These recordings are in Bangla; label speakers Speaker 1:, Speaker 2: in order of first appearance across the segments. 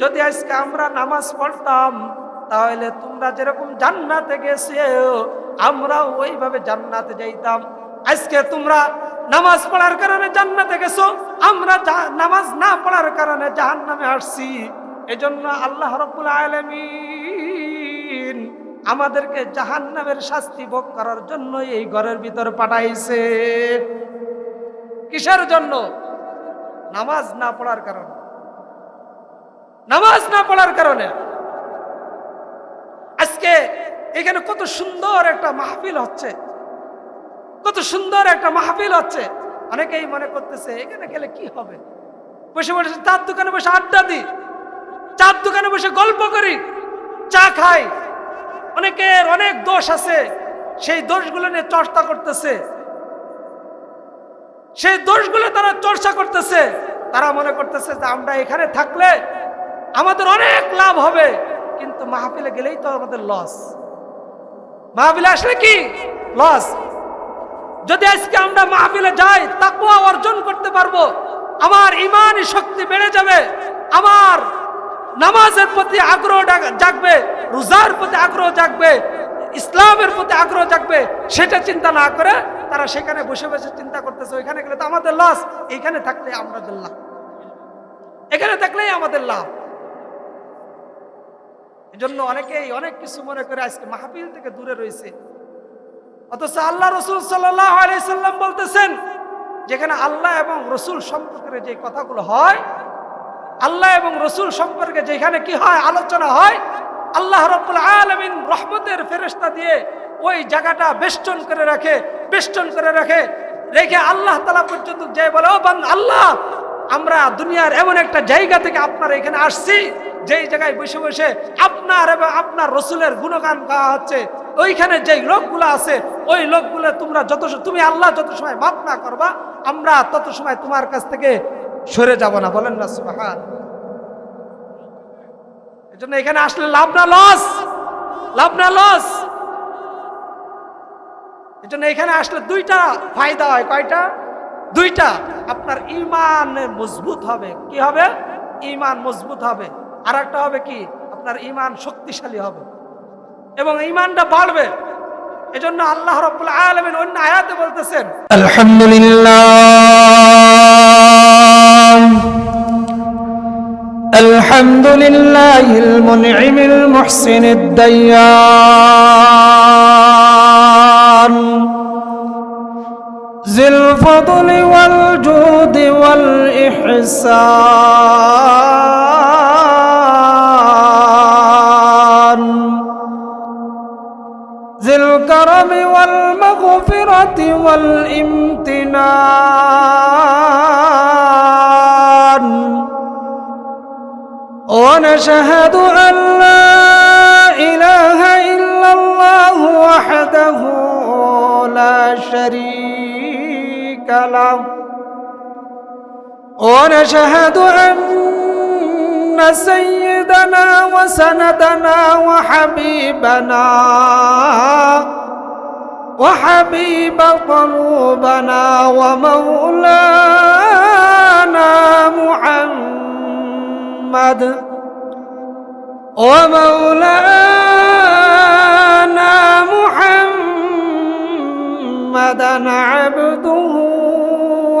Speaker 1: যদি আজকে আমরা নামাজ পড়তাম, তাহলে তোমরা যেরকম জান্নাতে গেছে, আমরাও ওইভাবে জান্নাতে যাইতাম। আজকে তোমরা নামাজ পড়ার কারণে জান্নাতে গেছো, আমরা নামাজ না পড়ার কারণে জাহান্নামে আসছি। এজন্য আল্লাহ রব্বুল আলামিন আমাদেরকে জাহান্নামের শাস্তি ভোগ করার জন্য এই ঘরের ভিতর পাঠাইছে। কিসের জন্য? নামাজ না পড়ার কারণে। নামাজ না পড়ার কারণে। আজকে এখানে কত সুন্দর একটা মাহফিল হচ্ছে। কত সুন্দর একটা মাহফিল হচ্ছে। অনেকেই মনে করতেছে, এখানে গেলে কি হবে? বসে বসে চার দোকানে বসে আড্ডা দিই, চার দোকানে বসে গল্প করি, চা খাই। অনেকের অনেক দোষ আছে, সেই দোষগুলো নিয়ে চর্চা করতেছে। সেই দোষগুলো তারা চর্চা করতেছে। তারা মনে করতেছে যে আমরা এখানে থাকলে আমাদের অনেক লাভ হবে। কিন্তু মাহফিলে গেলেই তো আমাদের লস মাহফিলে আসলে কি? লস যদি আজকে আমরা মাহফিলে যাই তাকুয়া অর্জন করতে পারব। আমার ইমানই শক্তি বেড়ে যাবে। আমার নামাজের প্রতি আগ্রহ জাগবে। রোজার প্রতি আগ্রহ জাগবে। ইসলামের প্রতি আগ্রহ জাগবে। সেটা চিন্তা না করে তারা সেখানে বসে বসে চিন্তা করতেছে, ওইখানে গেলে তো আমাদের লস এইখানে থাকলে আমাদের লাভ। এখানে থাকলেই আমাদের লাভ। এজন্য অনেকেই অনেক কিছু মনে করে আজকে মাহফিল থেকে দূরে রয়েছে। অথচ আল্লাহ রসুল সাল্লাম বলতেছেন, যেখানে আল্লাহ এবং রসুল সম্পর্কে যে কথাগুলো হয়, আল্লাহ এবং রসুল সম্পর্কে যেখানে কি হয়, আলোচনা হয়, আল্লাহ রব্বুল আলমিন রহমতের ফেরেস্তা দিয়ে ওই জায়গাটা বেষ্টন করে রাখে, বেষ্টন করে রাখে, রেখে আল্লাহ তালা পর্যন্ত যে বলে, ও বান আল্লাহ আমরা দুনিয়ার এমন একটা জায়গা থেকে আপনারা এখানে আসছি, যেই জায়গায় বসে বসে আপনার এবং আপনার রসুলের গুণগান গাওয়া হচ্ছে, ওইখানে যেই লোকগুলো আছে, ওই লোকগুলো তোমরা যত তুমি আল্লাহ যত সময় মাফ না করবা, আমরা তত সময় তোমার কাছ থেকে সরে যাব না। বলেন না, সুবাহান। এই জন্য এখানে আসলে লাভ না লস, লাভ না লস। এই জন্য এখানে আসলে দুইটা ফায়দা হয়। কয়টা? দুইটা আপনার ইমান মজবুত হবে কি হবে ইমান মজবুত হবে আর একটা হবে কি আপনার ইমান শক্তিশালী হবে এবং ইমানটা বাড়বে এজন্য আল্লাহ রব্বুল আলমিন অন্য আয়াতে বলতেছেন
Speaker 2: الحمد لله الحمد لله المنعم المحسن الديان ذي الفضل والجود والإحسان. ذي الكرم والمغفرة والامتنان. ونشهد أن لا إله إلا الله وحده لا شريك ونشهد أن سيدنا وسندنا وحبيبنا وحبيب قلوبنا ومولانا محمد ومولانا محمدا عبده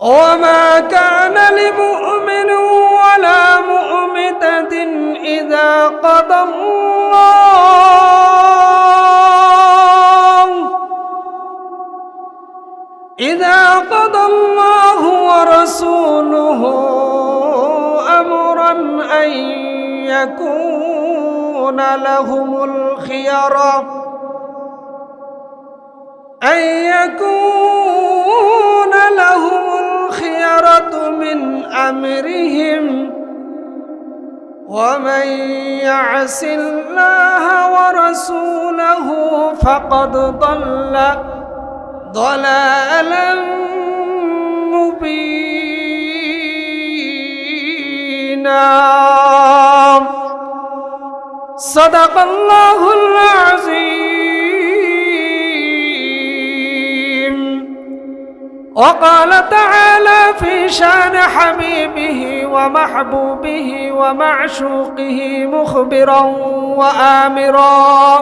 Speaker 2: وما كان لمؤمن ولا مؤمنة إذا قضى الله. إذا قضى الله ورسوله أمرا أن يكون لهم الخيرة أن يكون الخيرة من أمرهم ومن يعص الله ورسوله فقد ضل ضلالا مبينا صدق الله العظيم وقال تعالى في شان حبيبه ومحبوبه ومعشوقه مخبرا وآمرا.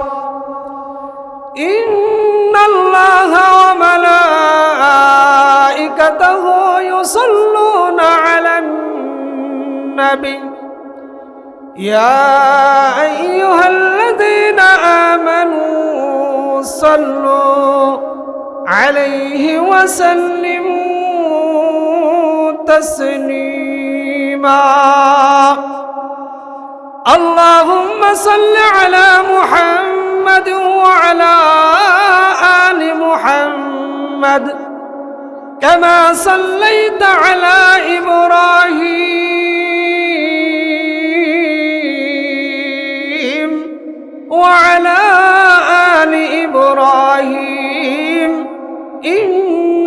Speaker 2: إن الله وملائكته يصلون على النبي. يا أيها الذين آمنوا صلوا. عليه وسلموا تسليما. اللهم صل على محمد وعلى آل محمد. كما صليت على إبراهيم وعلى آل إبراهيم.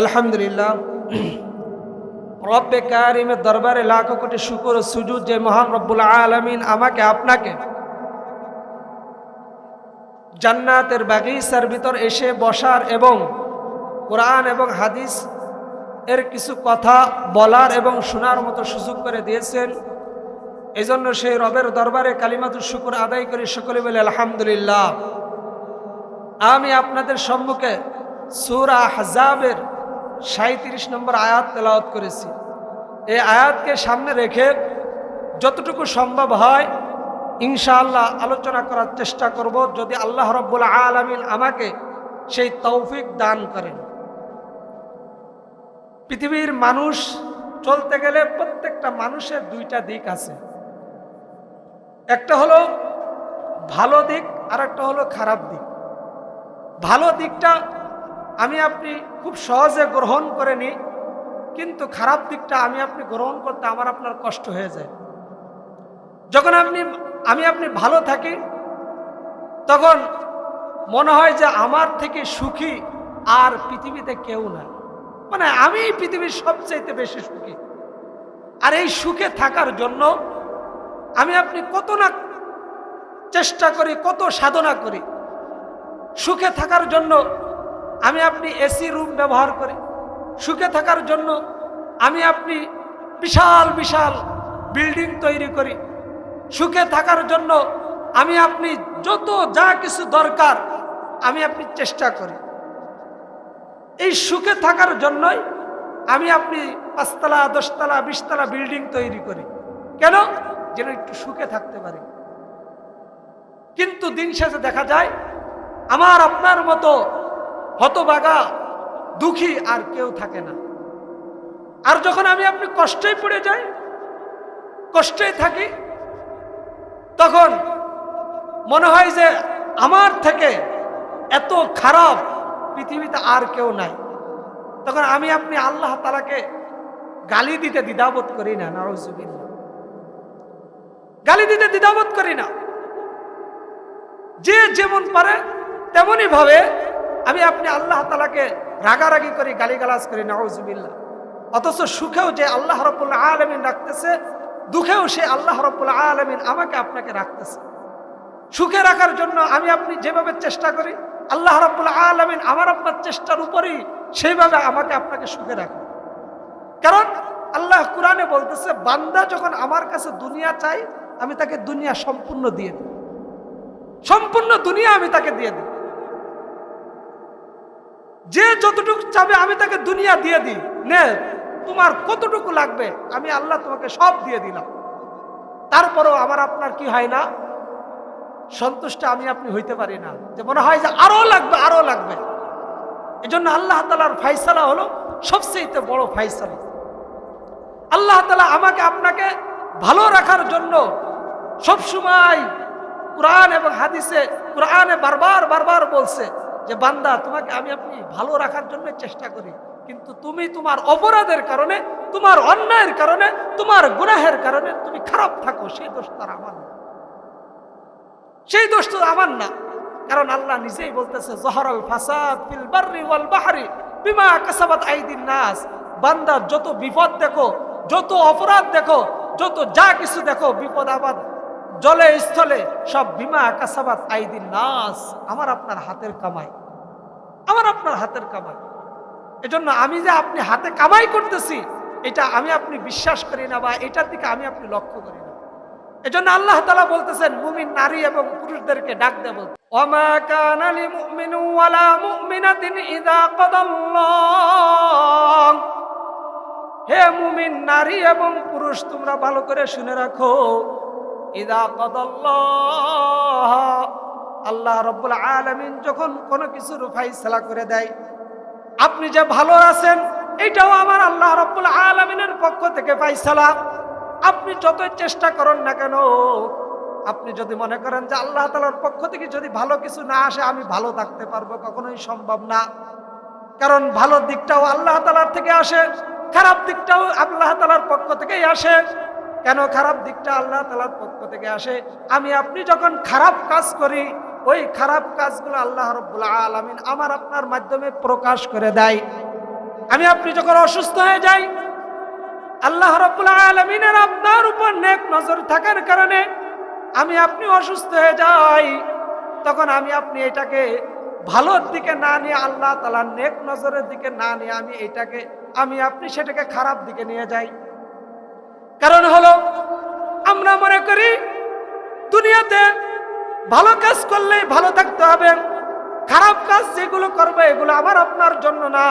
Speaker 2: আলহামদুলিল্লাহ। রব্বে কারিমের দরবারে লাখো কোটি শুকুর সুজুদ যে মহান রব্বুল আলমিন আমাকে, আপনাকে জান্নাতের বাগিসার ভিতর এসে বসার এবং কোরআন এবং হাদিস এর কিছু কথা বলার এবং শোনার মতো সুযোগ করে দিয়েছেন। এজন্য সেই রবের দরবারে কালিমাতুর শুকুর আদায় করে, সকলে বলে আলহামদুলিল্লাহ। আমি আপনাদের সম্মুখে সুরা হাজাবের সাঁত্রিশ নম্বর আয়াত তেলাওয়াত করেছি। এই আয়াতকে সামনে রেখে যতটুকু সম্ভব হয়, ইনশাআল্লাহ আলোচনা করার চেষ্টা করব। যদি আল্লাহ রব্বুল আলমিন আমাকে সেই তৌফিক দান করেন। পৃথিবীর মানুষ চলতে গেলে প্রত্যেকটা মানুষের দুইটা দিক আছে। একটা হলো ভালো দিক আর একটা হলো খারাপ দিক। ভালো দিকটা আমি আপনি খুব সহজে গ্রহণ করে নিই, কিন্তু খারাপ দিকটা আমি আপনি গ্রহণ করতে আমার আপনার কষ্ট হয়ে যায়। যখন আপনি, আমি আপনি ভালো থাকি, তখন মনে হয় যে আমার থেকে সুখী আর পৃথিবীতে কেউ না। মানে আমি পৃথিবীর সবচাইতে বেশি সুখী। আর এই সুখে থাকার জন্য আমি আপনি কত না চেষ্টা করি, কত সাধনা করি। সুখে থাকার জন্য আমি আপনি এসি রুম ব্যবহার করি। সুখে থাকার জন্য আমি আপনি বিশাল বিশাল বিল্ডিং তৈরি করি। সুখে থাকার জন্য আমি আপনি যত যা কিছু দরকার আমি আপনি চেষ্টা করি। এই সুখে থাকার জন্যই আমি আপনি পাঁচতলা, দশতলা, বিশতলা বিল্ডিং তৈরি করি। কেন? যেন একটু সুখে থাকতে পারি। কিন্তু দিন শেষে দেখা যায়, আমার আপনার মতো হতবাগা, দুঃখী আর কেউ থাকে না। আর যখন আমি আপনি কষ্টেই পড়ে যাই, কষ্টেই থাকি, তখন মনে হয় যে আমার থেকে এত খারাপ পৃথিবীতে আর কেউ নাই। তখন আমি আপনি আল্লাহ তালাকে গালি দিতে দ্বিধাবোধ করি না নারজুবিল্লা গালি দিতে দ্বিধাবোধ করি না। যে যেমন পারে তেমনই ভাবে আমি আপনি আল্লাহ তালাকে রাগারাগি করি, গালিগালাজ করি নাউজুবিল্লা অথচ সুখেও যে আল্লাহ রবুল্লা আলমিন রাখতেছে,
Speaker 1: দুঃখেও সে আল্লাহ রব্বুল আলমিন আমাকে আপনাকে রাখতেছে। সুখে রাখার জন্য আমি আপনি যেভাবে চেষ্টা করি, আল্লাহ রব্বুল আলমিন আমার আপনার চেষ্টার উপরেই সেইভাবে আমাকে আপনাকে সুখে রাখে। কারণ আল্লাহ কোরআনে বলতেছে, বান্দা যখন আমার কাছে দুনিয়া চাই আমি তাকে দুনিয়া সম্পূর্ণ দিয়ে দিই। সম্পূর্ণ দুনিয়া আমি তাকে দিয়ে দিই। যে যতটুকু চাবে আমি তাকে দুনিয়া দিয়ে দিই। নে, তোমার কতটুকু লাগবে? আমি আল্লাহ তোমাকে সব দিয়ে দিলাম। তারপরেও আমার আপনার কি হয় না? সন্তুষ্ট আমি আপনি হইতে পারি না। যে মনে হয় যে আরও লাগবে আরও লাগবে। এই জন্য আল্লাহ তালার ফাইসালা হলো সবচেয়ে বড় ফাইসালা আল্লাহ তালা আমাকে আপনাকে ভালো রাখার জন্য সবসময় কোরআন এবং হাদিসে কোরআনে বারবার বারবার বলছে। যে, বান্দা, তোমাকে আমি, আপনি ভালো রাখার জন্য চেষ্টা করি, কিন্তু তুমি তোমার অপরাধের কারণে, তোমার অন্যায়ের কারণে, তোমার গুনাহের কারণে তুমি খারাপ থাকো, সেই দোষ তার আমার না। সেই দোষ তো আমার না। কারণ আল্লাহ নিজেই বলতেছে, জহরল ফাসাদ ওয়াল বাহরি বিমা কাসাবাত আইদিন নাস। বান্দা, যত বিপদ দেখো, যত অপরাধ দেখো, যত যা কিছু দেখো, বিপদ আবাদ জলে স্থলে সব বিমা কাসাবাত আইদিন নাস। আমার আপনার হাতের কামাই। আমার আপনার হাতের কামাই। এজন্য আমি যে আপনি হাতে কামাই করতেছি, এটা আমি আপনি বিশ্বাস করি না বা এটার দিকে আমি আপনি লক্ষ্য করি না। এজন্য আল্লাহ তালা বলতেছেন, মুমিন নারী এবং পুরুষদেরকে ডাক দেব ওমা কানা লিমুমিনু ওয়ালা কাদাল্লাহ। হে মুমিন নারী এবং পুরুষ, তোমরা ভালো করে শুনে রাখো। ইদা কদাল্লাহ, আল্লাহ রব্বুল আলামিন যখন কোনো কিছুর ফাইসলা করে দেয়, আপনি যে ভালো আছেন, এটাও আমার আল্লাহ রব্বুল আলমিনের পক্ষ থেকে ফাইসালা। আপনি যতই চেষ্টা করেন না কেন, আপনি যদি মনে করেন যে আল্লাহ তালার পক্ষ থেকে যদি ভালো কিছু না আসে, আমি ভালো থাকতে পারব, কখনোই সম্ভব না। কারণ ভালো দিকটাও আল্লাহ তালার থেকে আসে, খারাপ দিকটাও আল্লাহ তালার পক্ষ থেকেই আসে। কেন খারাপ দিকটা আল্লাহ তালার পক্ষ থেকে আসে? আমি, আপনি যখন খারাপ কাজ করি, ওই খারাপ কাজগুলো আল্লাহ রব্বুল আলমিন আমার আপনার মাধ্যমে প্রকাশ করে দেয়। আমি, আপনি যখন অসুস্থ হয়ে যাই, আল্লাহ রব্বুল আলমিনের আপনার উপর নেক নজর থাকার কারণে আমি, আপনি অসুস্থ হয়ে যাই, তখন আমি, আপনি এটাকে ভালোর দিকে না নিয়ে, আল্লাহ তালার নেক নজরের দিকে না নিয়ে আমি এটাকে, আমি, আপনি সেটাকে খারাপ দিকে নিয়ে যাই। কারণ হলো, আমরা মনে করি দুনিয়াতে ভালো কাজ করলেই ভালো থাকতে হবে, খারাপ কাজ যেগুলো করবে এগুলো আমার আপনার জন্য না।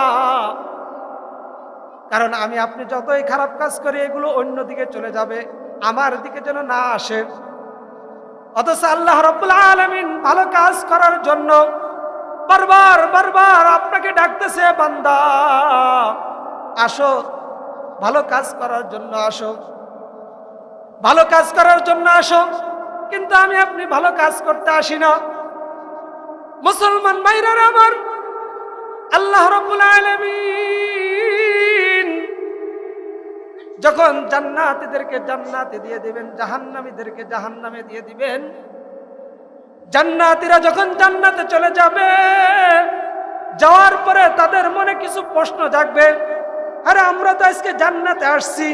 Speaker 1: কারণ আমি, আপনি যতই খারাপ কাজ করি, এগুলো অন্য দিকে চলে যাবে, আমার দিকে যেন না আসে। অথচ আল্লাহ রব্বুল আলমিন ভালো কাজ করার জন্য বারবার বারবার আপনাকে ডাকতেছে, বান্দা, আসো, ভালো কাজ করার জন্য আসো। ভালো কাজ করার জন্য আসো, কিন্তু আমি আপনি ভালো কাজ করতে আসি না। মুসলমান ভাইরার আমার, আল্লাহ রব্বুল যখন জান্নাতীদেরকে জান্নাতে দিয়ে দিবেন, জাহান্নামীদেরকে জাহান্নামে দিয়ে দিবেন, জান্নাতীরা যখন জান্নাতে চলে যাবে, যাওয়ার পরে তাদের মনে কিছু প্রশ্ন জাগবে, আরে আমরা তো আজকে জান্নাতে আসছি।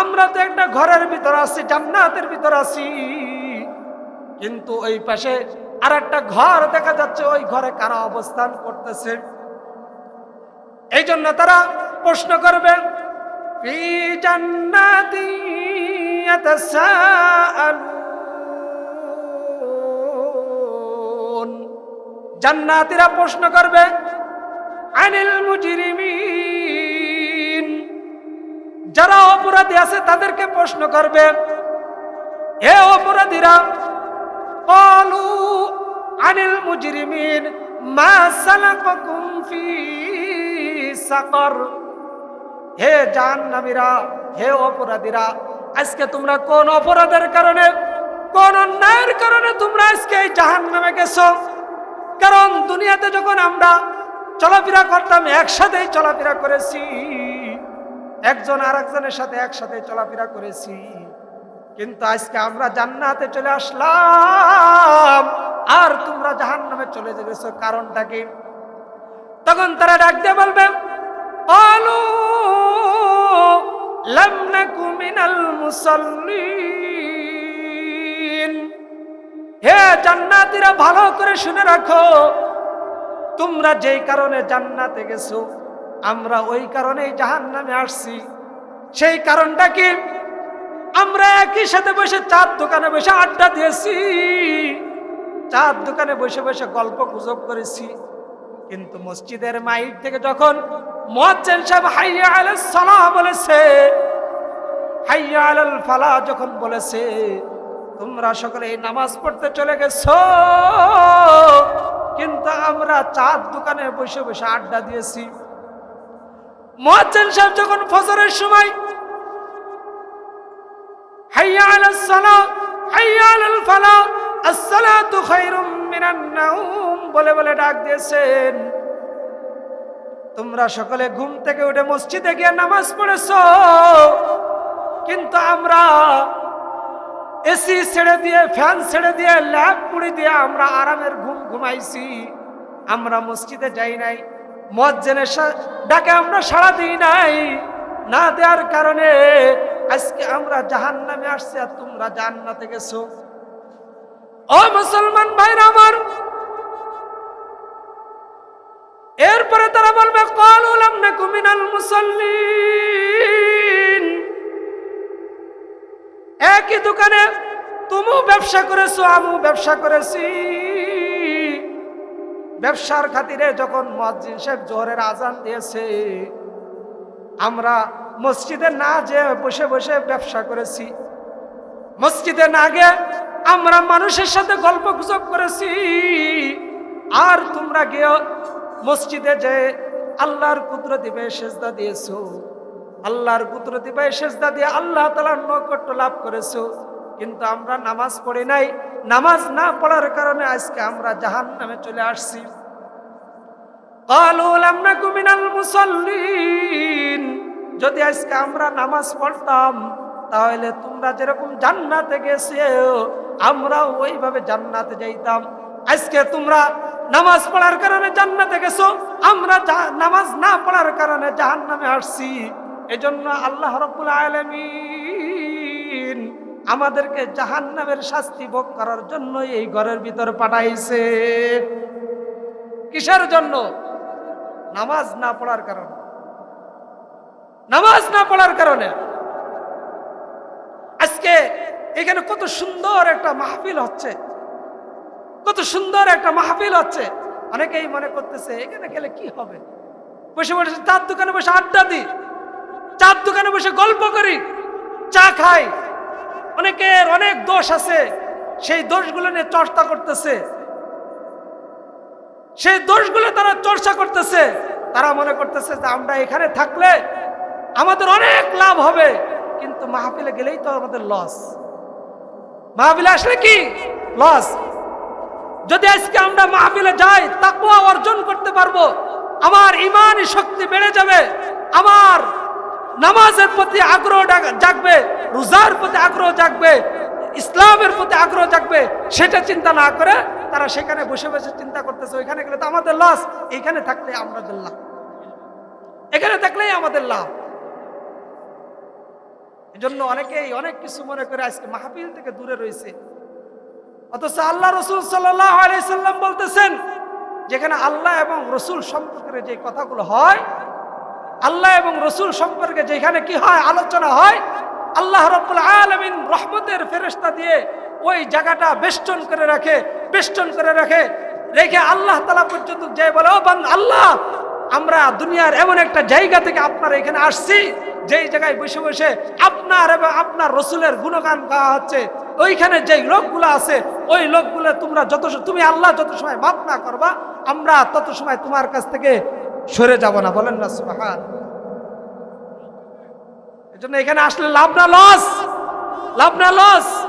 Speaker 1: আমরা তো একটা ঘরের ভিতর আছি, জান্নাতের ভিতর আছি। কিন্তু ওই পাশে আর একটা ঘর দেখা যাচ্ছে, ওই ঘরে কারা অবস্থান করতেছে? এই জন্য তারা প্রশ্ন করবে জান্নাতীরা প্রশ্ন করবে, আনিল মুজরিমিন? যারা অপরাধী আছে তাদেরকে প্রশ্ন করবে, এ অপরাধীরা, কলু আনিল মুজরিমিন, মা সালাকাকুম ফি সাকর। হে জাহান্নামীরা, হে অপরাধীরা, আজকে তোমরা কোন অপরাধের কারণে, কোন অন্যায়ের কারণে তোমরা আজকে এই জাহান্নামে গেছো? কারণ দুনিয়াতে যখন আমরা চলাফেরা করতাম, একসাথেই চলাফেরা করেছি। একজন আর একজনের সাথে একসাথে চলাফেরা করেছি। কিন্তু আজকে আমরা জান্নাতে চলে আসলাম, আর তোমরা জাহান নামে চলে যেতেছ। কারণটা কি? তখন তারা ডাক দিয়ে বলবে নাকু মিনাল মুসাল্লিন। হে জান্নাতীরা, ভালো করে শুনে রাখো, তোমরা যেই কারণে জান্নাতে গেছো আমরা ওই কারণেই জাহান্নামে আসছি। সেই কারণটা কি? আমরা একই সাথে বসে চার দোকানে বসে আড্ডা দিয়েছি। চার দোকানে বসে বসে গল্প গুজব করেছি। কিন্তু মসজিদের মাইক থেকে যখন মোয়াজ্জেন সাহেব, হাইয়া আলাইহিস সালাহ বলেছে, হাইয়া আলাল ফালা যখন বলেছে, তোমরা সকলে এই নামাজ পড়তে চলে গেছো। কিন্তু আমরা চার দোকানে বসে বসে আড্ডা দিয়েছি। মোয়াজ্জেন সাহেব যখন ফজরের সময় হাইয়া আলাস সালাহ হাইয়া আলাল ফালা, আসসালাতু খায়রুম মিনান নাউম বলে বলে ডাক দিয়েছেন। তোমরা সকলে ঘুম থেকে উঠে মসজিদে গিয়ে নামাজ পড়েছো, কিন্তু আমরা এসি ছেড়ে দিয়ে, ফ্যান ছেড়ে দিয়ে ল্যাব পুড়ি দিয়ে আমরা আরামের ঘুম ঘুমাইছি। আমরা মসজিদে যাই নাই। মজ্জেনের ডাকে আমরা সাড়া দিই নাই। না দেওয়ার কারণে আজকে আমরা জাহান নামে আসছি আর তোমরা জান্নাতে গেছো। ও মুসলমান ভাইরা আমার, এরপরে তারা বলবে, কল উলাম না কুমিনাল মুসল্লিন। একই দোকানে তুমিও ব্যবসা করেছ, আমিও ব্যবসা করেছি। ব্যবসার খাতিরে যখন মসজিদ সাহেব জোহরের আজান দিয়েছে, আমরা মসজিদে না যে বসে বসে ব্যবসা করেছি। মসজিদে না গে আমরা মানুষের সাথে গল্প গুজব করেছি। আর তোমরা গিয়ে মসজিদে যে আল্লাহর কুদরতি দিবে সেজদা দিয়েছ, আল্লাহর কুদরতি দিবে সেজদা দিয়ে আল্লাহ তালার নৈকট্য লাভ করেছ, কিন্তু আমরা নামাজ পড়ি নাই। নামাজ না পড়ার কারণে আজকে আমরা জাহান নামে চলে আসছি। যদি আজকে আমরা নামাজ পড়তাম, তাহলে তোমরা যেরকম জান্নাতে গেছে আমরা ওইভাবে জান্নাতে যাইতাম। আজকে তোমরা নামাজ পড়ার কারণে জান্নাতে গেছো, আমরা নামাজ না পড়ার কারণে জাহান নামে আসছি। এজন্য আল্লাহ রবুল আলমী আমাদেরকে জাহান্নামের শাস্তি ভোগ করার জন্য এই ঘরের ভিতর পাঠাইছে। কিসের জন্য? নামাজ না পড়ার কারণে। নামাজ না পড়ার কারণে। আজকে এখানে কত সুন্দর একটা মাহফিল হচ্ছে। কত সুন্দর একটা মাহফিল হচ্ছে। অনেকেই মনে করতেছে, এখানে গেলে কি হবে? বসে বসে চার দোকানে বসে আড্ডা দিই। চার দোকানে বসে গল্প করি। চা খাই। অনেকের অনেক দোষ আছে। সেই দোষগুলো নিয়ে চর্চা করতেছে। সেই দোষগুলো তারা চর্চা করতেছে। তারা মনে করতেছে যে আমরা এখানে থাকলে আমাদের অনেক লাভ হবে। কিন্তু মাহফিলে গেলেই তো আমাদের লস মাহফিলে আসলে কি? লস যদি আজকে আমরা মাহফিলে যাই তাকুয়া অর্জন করতে পারব। আমার ইমানই শক্তি বেড়ে যাবে। আমার নামাজের প্রতি আগ্রহ জাগবে, রোজার প্রতি আগ্রহ জাগবে, ইসলামের প্রতি আগ্রহ জাগবে, সেটা চিন্তা না করে তারা সেখানে বসে বসে চিন্তা করতেছে, ওইখানে গেলে তো আমাদের লস এইখানে থাকলে আমাদের লাভ। এখানে থাকলেই আমাদের লাভ। এজন্য অনেকেই অনেক কিছু মনে করে আজকে মাহফিল থেকে দূরে রয়েছে। অথচ আল্লাহ রসুল সাল্লাম বলতেছেন, যেখানে আল্লাহ এবং রসুল সম্পর্কে যে কথাগুলো হয় আল্লাহ এবং রসুল সম্পর্কে যেখানে কি হয়, আলোচনা হয়, আল্লাহ রব্বুল আলমিন রহমতের ফেরেস্তা দিয়ে ওই জায়গাটা বেষ্টন করে রাখে, বেষ্টন করে রাখে, রেখে আল্লাহ তালা পর্যন্ত যে বলে, ও বান আল্লাহ, আমরা দুনিয়ার এমন একটা জায়গা থেকে আপনার এখানে আসছি, যেই জায়গায় বসে বসে আপনার এবং আপনার রসুলের গুণগান গাওয়া হচ্ছে, ওইখানে যেই লোকগুলো আছে, ওই লোকগুলো তোমরা যত তুমি আল্লাহ যত সময় মাপ না করবা, আমরা তত সময় তোমার কাছ থেকে সরে যাব না, বলেন না, সুবাহান। এজন্য এখানে আসলে লাভ না লস, লাভ না লস।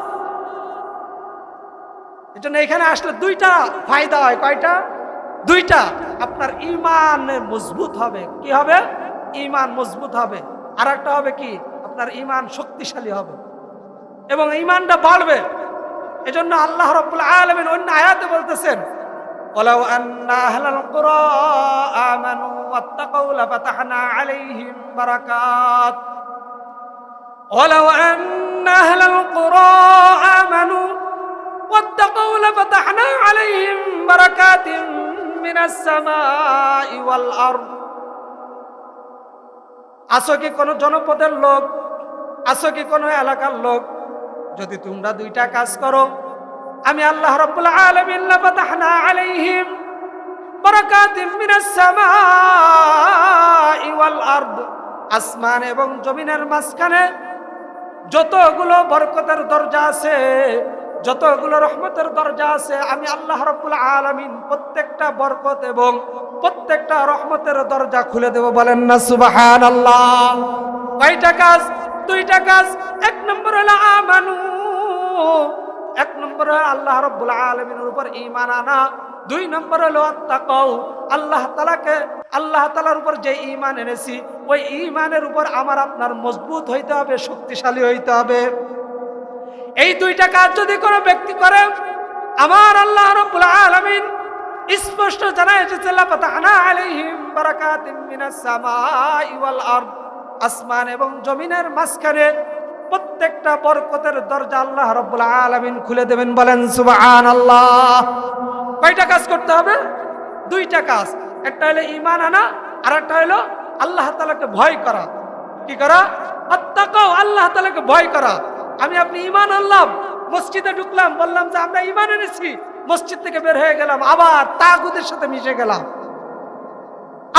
Speaker 1: এজন্য এখানে আসলে দুইটা ফায়দা হয়, কয়টা? দুইটা, আপনার ইমান মজবুত হবে। কি হবে? ইমান মজবুত হবে। আর একটা হবে কি? আপনার ইমান শক্তিশালী হবে। এবং ইমানটা বাড়বে। এজন্য আল্লাহ রাব্বুল আলামিন অন্য আয়াতে বলতেছেন ولو أن أهل القرى آمنوا واتقوا لفتحنا عليهم بركات ولو أن أهل القرى آمنوا واتقوا لفتحنا عليهم بركات من السماء والأرض আসো কি কোনো জনপদের লোক আসো কি কোনো এলাকার লোক যদি তোমরা দুইটা কাজ করো আমি আল্লাহ রব্বুল আলামিন লাফাতাহনা আলাইহিম বারাকাতিম মিনাস সামাই ওয়াল আরদ, আসমান এবং জমিনের মাঝখানে যতগুলো বরকতের দরজা আছে, যতগুলো রহমতের দরজা আছে, আমি আল্লাহ রব্বুল আলামিন প্রত্যেকটা বরকত এবং প্রত্যেকটা রহমতের দরজা খুলে দেব। বলেন না সুবাহান আল্লাহ কয়টা কাজ? দুইটা কাজ। এক নম্বর হলো আমানু। এক নম্বর আল্লাহ রব্বুল আলমিনের উপর ইমান আনা, দুই নম্বর হলো আত্মাকাও। আল্লাহ তালাকে আল্লাহ তালার উপর যে ইমান এনেছি, ওই ইমানের উপর আমার আপনার মজবুত হইতে হবে, শক্তিশালী হইতে হবে। এই দুইটা কাজ যদি কোনো ব্যক্তি করে, আমার আল্লাহ রব্বুল আলামিন স্পষ্ট জানা এসেছে আসমান এবং জমিনের মাঝখানে প্রত্যেকটা বরকতের দরজা আল্লাহ রব্বুল আলামিন খুলে দেবেন, বলেন, সুবহানাল্লাহ। কয়টা কাজ করতে হবে? দুইটা কাজ। একটা হলো ইমান আনা আর একটা হলো আল্লাহ তালাকে ভয় করা। কি করা? আত্তাকাও আল্লাহ তাআলাকে ভয় করা। আমি আপনি ইমান আনলাম, মসজিদে ঢুকলাম, বললাম যে আমরা ইমান এনেছি, মসজিদ থেকে বের হয়ে গেলাম, আবার তাগুদের সাথে মিশে গেলাম।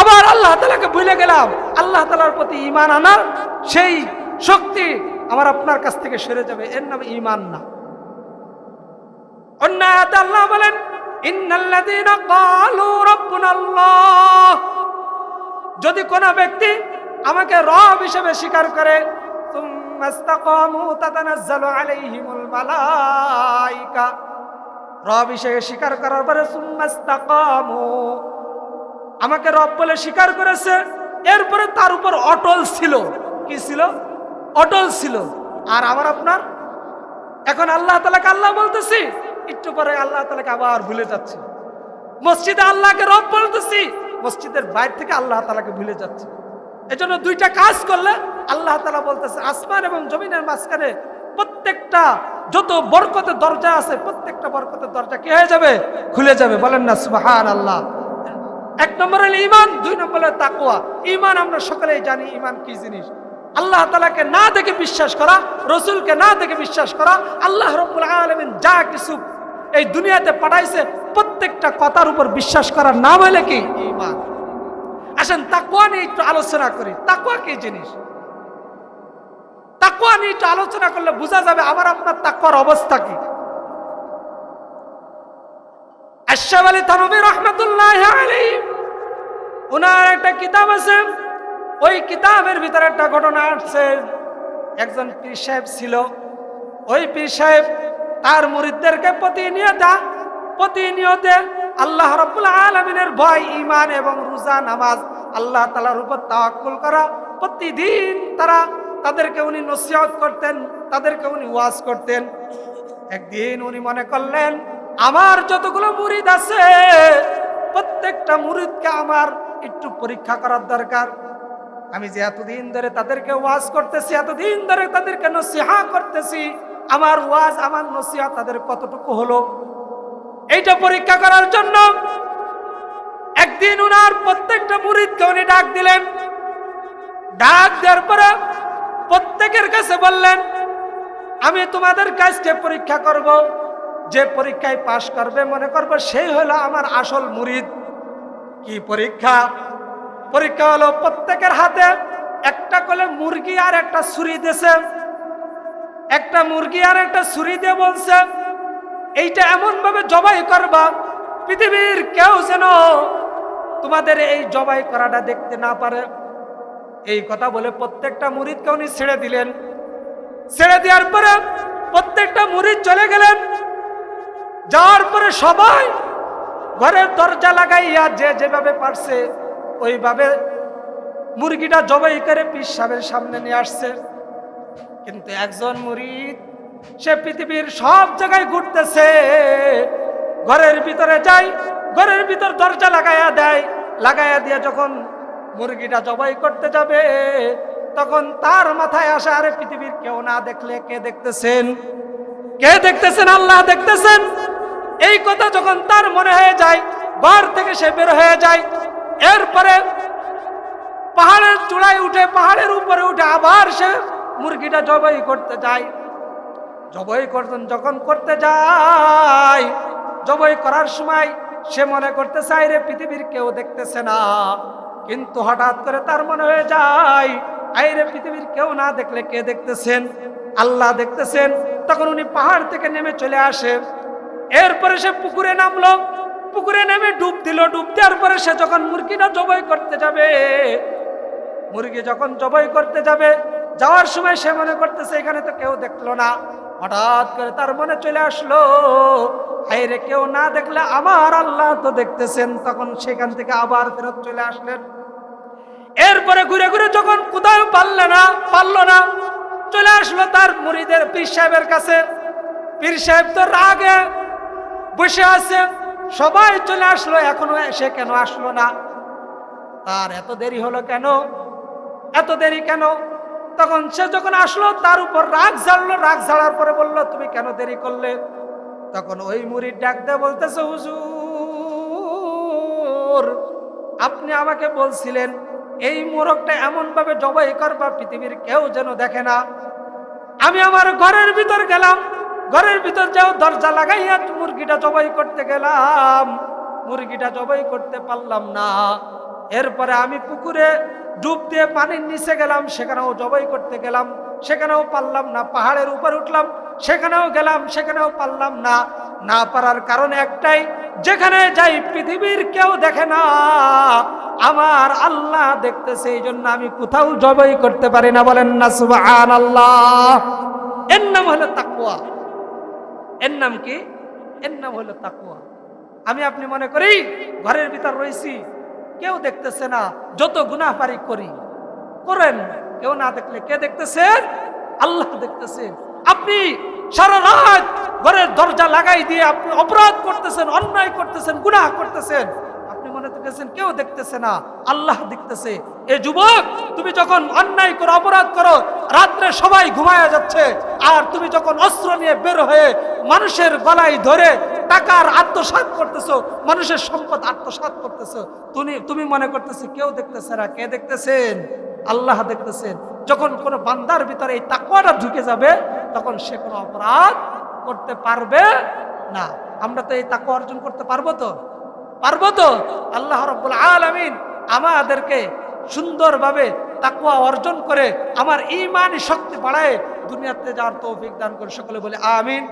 Speaker 1: আবার আল্লাহ তালাকে ভুলে গেলাম। আল্লাহ তালার প্রতি ইমান আনার সেই শক্তি আমার আপনার কাছ থেকে সরে যাবে। এর নাম ইমান না। অন্য আল্লাহ বলেন যদি কোনো ব্যক্তি আমাকে রব হিসেবে স্বীকার করে রব হিসেবে স্বীকার করার পরে আমাকে রব বলে স্বীকার করেছে। এরপরে তার উপর অটল ছিল। কি ছিল? অটল ছিল। আর আমার আপনার? এখন আল্লাহ তালাকে আল্লাহ বলতেছি? একটু পরে আল্লাহ তালাকে আবার ভুলে যাচ্ছে। মসজিদে আল্লাহকে রব বলতেছি, মসজিদের বাইরে থেকে আল্লাহ তালাকে ভুলে যাচ্ছে। এজন্য দুইটা কাজ করলে আল্লাহ তালা বলতেছে, আসমান এবং জমিনের মাঝখানে প্রত্যেকটা যত বরকতের দরজা আছে, প্রত্যেকটা বরকতের দরজা কি হয়ে যাবে? খুলে যাবে। বলেন না সুবাহান আল্লাহ এক নম্বর হলো ইমান দুই নম্বর তাকুয়া ইমান আমরা সকলেই জানি ইমান কি জিনিস? আল্লাহ তালাকে না দেখে বিশ্বাস করা, রসুলকে না দেখে বিশ্বাস করা, আল্লাহ রব্বুল আলমিন যা কিছু এই দুনিয়াতে পাঠাইছে, প্রত্যেকটা কথার উপর বিশ্বাস করার নাম হলে কি? আসেন তাকুয়া নিয়ে একটু আলোচনা করি। তাকুয়া কি জিনিস? তাকুয়া নিয়ে একটু আলোচনা করলে বোঝা যাবে আমার আপনার তাকুয়ার অবস্থা কি। আশরাফ আলী থানবী রহমতুল্লাহ আলী ওনার একটা কিতাব আছে ওই কিতাবের ভিতরে একটা ঘটনা আসছে। একজন পীর সাহেব ছিল। ওই পীর সাহেব তার মুরিদদেরকে প্রতিনিয়ত প্রতিনিয়ত আল্লাহ রব্বুল আলমিনের ভয় ইমান এবং রোজা, নামাজ আল্লাহ তালার উপর তাওয়াক্কুল করা। প্রতিদিন তারা তাদেরকে উনি নসিহত করতেন, তাদেরকে উনি ওয়াজ করতেন। একদিন উনি মনে করলেন, আমার যতগুলো মুরিদ আছে, প্রত্যেকটা মুরিদকে আমার একটু পরীক্ষা করার দরকার। আমি যে এতদিন ধরে তাদেরকে ওয়াজ করতেছি, এতদিন ধরে তাদেরকে নসিহা করতেছি, আমার ওয়াজ, আমার নসিহা তাদের কতটুকু হলো? এইটা পরীক্ষা করার জন্য একদিন উনার প্রত্যেকটা মুরিদকে উনি ডাক দিলেন। ডাক দেওয়ার পরে প্রত্যেকের কাছে বললেন, আমি তোমাদের কাজকে পরীক্ষা করব। যে পরীক্ষায় পাশ করবে মনে করব, সেই হলো আমার আসল মুরিদ। কি পরীক্ষা? পরীক্ষা হলো প্রত্যেকের হাতে একটা করে মুরগি আর একটা ছুরি দিয়েছে। একটা মুরগি আর একটা ছুরি দিয়ে বলছে, এইটা এমন ভাবে জবাই করবা, পৃথিবীর কেউ যেন তোমাদের এই জবাই করাটা দেখতে না পারে। এই কথা বলে প্রত্যেকটা মুরিদকে উনি ছেড়ে দিলেন। ছেড়ে দেওয়ার পরে প্রত্যেকটা মুরিদ চলে গেলেন। যাওয়ার পরে সবাই ঘরের দরজা লাগাইয়া যে যেভাবে পারছে ওইভাবে মুরগিটা জবাই করে পীর সাহেবের সামনে নিয়ে আসছে। কিন্তু একজন মুরিদ সে পৃথিবীর সব জায়গায় ঘুরতেছে। ঘরের ভিতরে যায়, ঘরের ভিতর দরজা লাগাইয়া দেয়। লাগাইয়া দিয়ে যখন মুরগিটা জবাই করতে যাবে, তখন তার মাথায় আসে, আরে পৃথিবীর কেউ না দেখলে কে দেখতেছেন? কে দেখতেছেন? আল্লাহ দেখতেছেন। এই কথা যখন তার মনে হয়ে যায় ঘর থেকে সে বের হয়ে যায়। এরপরে পাহাড়ের চূড়ায় উঠে, পাহাড়ের উপরে উঠে আবার সে মুরগিটা জবাই করতে যায়। জবাই করতেন যখন করতে যায়, জবাই করার সময় সে মনে করতে চাই রে, পৃথিবীর কেউ দেখতেছে না। কিন্তু হঠাৎ করে তার মনে হয়ে যায় আই রে, পৃথিবীর কেউ না দেখলে কে দেখতেছেন? আল্লাহ দেখতেছেন, তখন উনি পাহাড় থেকে নেমে চলে আসে। এরপরে সে পুকুরে নামলো। পুকুরে নেমে ডুব দিল, ডুব দেওয়ার পরে সে যখন মুরগিটা জবাই করতে যাবে, মুরগি যখন জবাই করতে যাবে, যাওয়ার সময় সে মনে করতেছে, এখানে তো কেউ দেখল না। হঠাৎ করে তার মনে চলে আসলো হাইরে কেউ না দেখলে আমার আল্লাহ তো দেখতেছেন। তখন সেখান থেকে আবার ফেরত চলে আসলেন। এরপরে ঘুরে ঘুরে যখন কোথাও পারলে না, পারল না, চলে আসলো তার মুড়িদের পীর সাহেবের কাছে। পীর সাহেব তো রাগে বসে আছে। সবাই চলে আসলো, এখনও সে কেন আসলো না? তার এত দেরি হলো কেন? এত দেরি কেন? তখন সে যখন আসলো, তার উপর রাগ ঝাড়লো, রাগ ঝাড়ার পরে বলল, তুমি কেন দেরি করলে? তখন ওই মুড়ির ডাক দিয়ে বলতেছে, হুজুর, আপনি আমাকে বলছিলেন, এই মোরগটা এমন ভাবে জবাই করবা, পৃথিবীর কেউ যেন দেখে না। আমি আমার ঘরের ভিতর গেলাম ঘরের ভিতর যাও, দরজা লাগাইয়া মুরগিটা জবাই করতে গেলাম। মুরগিটা জবাই করতে পারলাম না। এরপরে আমি পুকুরে ডুব দিয়ে পানির নিচে গেলাম, সেখানেও জবাই করতে গেলাম, সেখানেও পারলাম না। পাহাড়ের উপর উঠলাম, সেখানেও গেলাম, সেখানেও পারলাম না। না পারার কারণ একটাই, যেখানে যাই পৃথিবীর কেউ দেখে না। আমার আল্লাহ দেখতেছে এই জন্য আমি কোথাও জবাই করতে পারি না বলেন না সুবাহ আল্লাহ এর নাম হলো তাকুয়া এর নাম কি? এর নাম হলো তাকুয়া আমি আপনি মনে করি ঘরের ভিতর রয়েছি, কেউ দেখতেছে না, যত গুনা পারি করি। করেন, কেউ না দেখলে কে দেখতেছে? আল্লাহ দেখতেছে। আপনি সারা রাত ঘরের দরজা লাগাই দিয়ে আপনি অপরাধ করতেছেন, অন্যায় করতেছেন, গুনাহ করতেছেন। করতেছেন কেউ দেখতেছে না, আল্লাহ দেখতেছে। এ যুবক, তুমি যখন অন্যায় করো, অপরাধ করো, রাত্রে সবাই ঘুমায়া যাচ্ছে, আর তুমি যখন অস্ত্র নিয়ে বের হয়ে মানুষের গলায় ধরে টাকার আত্মসাৎ করতেছো, মানুষের সম্পদ আত্মসাৎ করতেছো, তুমি তুমি মনে করতেছো, কেউ দেখতেছে না, কে দেখতেছেন? আল্লাহ দেখতেছেন। যখন কোনো বান্দার ভিতরে এই তাকুয়াটা ঢুকে যাবে, তখন সে কোনো অপরাধ করতে পারবে না। আমরা তো এই তাকুয়া অর্জন করতে পারব তো? পারব তো? আল্লাহ রব্বুল আলমিন আমাদেরকে সুন্দরভাবে তাকুয়া অর্জন করে আমার ইমানি শক্তি বাড়ায় দুনিয়াতে যাওয়ার তৌফিক দান করে সকলে বলে আমিন।